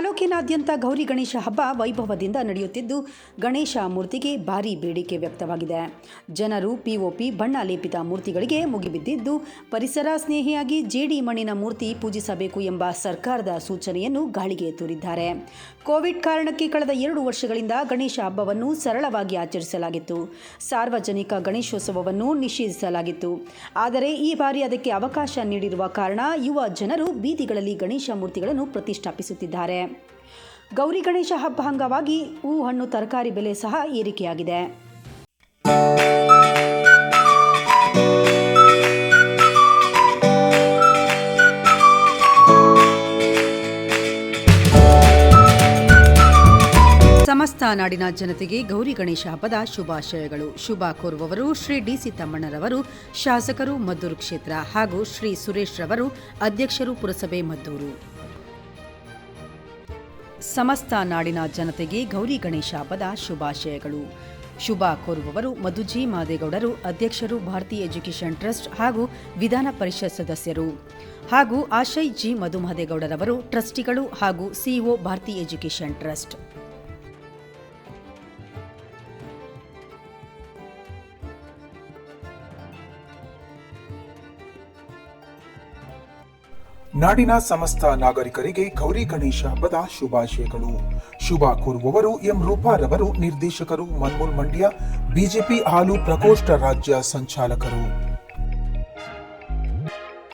ನಾಡಿನಾದ್ಯಂತ ಗೌರಿ ಗಣೇಶ ಹಬ್ಬ ವೈಭವದಿಂದ ನಡೆಯುತ್ತಿದ್ದು, ಗಣೇಶ ಮೂರ್ತಿಗೆ ಭಾರೀ ಬೇಡಿಕೆ ವ್ಯಕ್ತವಾಗಿದೆ. ಜನರು ಪಿಒಪಿ ಬಣ್ಣ ಲೇಪಿತ ಮೂರ್ತಿಗಳಿಗೆ ಮುಗಿಬಿದ್ದಿದ್ದು, ಪರಿಸರ ಸ್ನೇಹಿಯಾಗಿ ಜೇಡಿ ಮಣ್ಣಿನ ಮೂರ್ತಿ ಪೂಜಿಸಬೇಕು ಎಂಬ ಸರ್ಕಾರದ ಸೂಚನೆಯನ್ನು ಗಾಳಿಗೆ ತೂರಿದ್ದಾರೆ. ಕೋವಿಡ್ ಕಾರಣಕ್ಕೆ ಕಳೆದ ಎರಡು ವರ್ಷಗಳಿಂದ ಗಣೇಶ ಹಬ್ಬವನ್ನು ಸರಳವಾಗಿ ಆಚರಿಸಲಾಗಿತ್ತು. ಸಾರ್ವಜನಿಕ ಗಣೇಶೋತ್ಸವವನ್ನು ನಿಷೇಧಿಸಲಾಗಿತ್ತು. ಆದರೆ ಈ ಬಾರಿ ಅದಕ್ಕೆ ಅವಕಾಶ ನೀಡಿರುವ ಕಾರಣ ಯುವ ಜನರು ಬೀದಿಗಳಲ್ಲಿ ಗಣೇಶ ಮೂರ್ತಿಗಳನ್ನು ಪ್ರತಿಷ್ಠಾಪಿಸುತ್ತಿದ್ದಾರೆ. ಗೌರಿ ಗಣೇಶ ಹಬ್ಬ ಅಂಗವಾಗಿ ಹೂ ಹಣ್ಣು ತರಕಾರಿ ಬೆಲೆ ಸಹ ಏರಿಕೆಯಾಗಿದೆ. ಸಮಸ್ತ ನಾಡಿನ ಜನತೆಗೆ ಗೌರಿ ಗಣೇಶ ಹಬ್ಬದ ಶುಭಾಶಯಗಳು. ಶುಭ ಕೋರುವವರು ಶ್ರೀ ಡಿಸಿ ತಮ್ಮಣ್ಣರವರು, ಶಾಸಕರು ಮದ್ದೂರು ಕ್ಷೇತ್ರ ಹಾಗೂ ಶ್ರೀ ಸುರೇಶ್ ರವರು ಅಧ್ಯಕ್ಷರು ಪುರಸಭೆ ಮದ್ದೂರು. ಸಮಸ್ತ ನಾಡಿನ ಜನತೆಗೆ ಗೌರಿ ಗಣೇಶ ಹಬ್ಬದ ಶುಭಾಶಯಗಳು. ಶುಭ ಕೋರುವವರು ಮಧುಜಿ ಮಾದೇಗೌಡರು, ಅಧ್ಯಕ್ಷರು ಭಾರತೀಯ ಎಜುಕೇಷನ್ ಟ್ರಸ್ಟ್ ಹಾಗೂ ವಿಧಾನ ಪರಿಷತ್ ಸದಸ್ಯರು. ಹಾಗೂ ಆಶಯ್ ಜಿ ಮಧುಮಹದೇಗೌಡರವರು ಟ್ರಸ್ಟಿಗಳು ಹಾಗೂ ಸಿಇಒ ಭಾರತೀಯ ಎಜುಕೇಷನ್ ಟ್ರಸ್ಟ್. ನಾಡಿನ ಸಮಸ್ತ ನಾಗರಿಕರಿಗೆ ಗೌರಿ ಗಣೇಶ ಹಬ್ಬದ ಶುಭಾಶಯಗಳು. ಶುಭ ಕೋರುವವರು ಎಂ ರೂಪಾರವರು, ನಿರ್ದೇಶಕರು ಮನ್ಮೂಲ್ ಮಂಡ್ಯ, ಬಿಜೆಪಿ ಹಾಲು ಪ್ರಕೋಷ್ಠ ರಾಜ್ಯ ಸಂಚಾಲಕರು.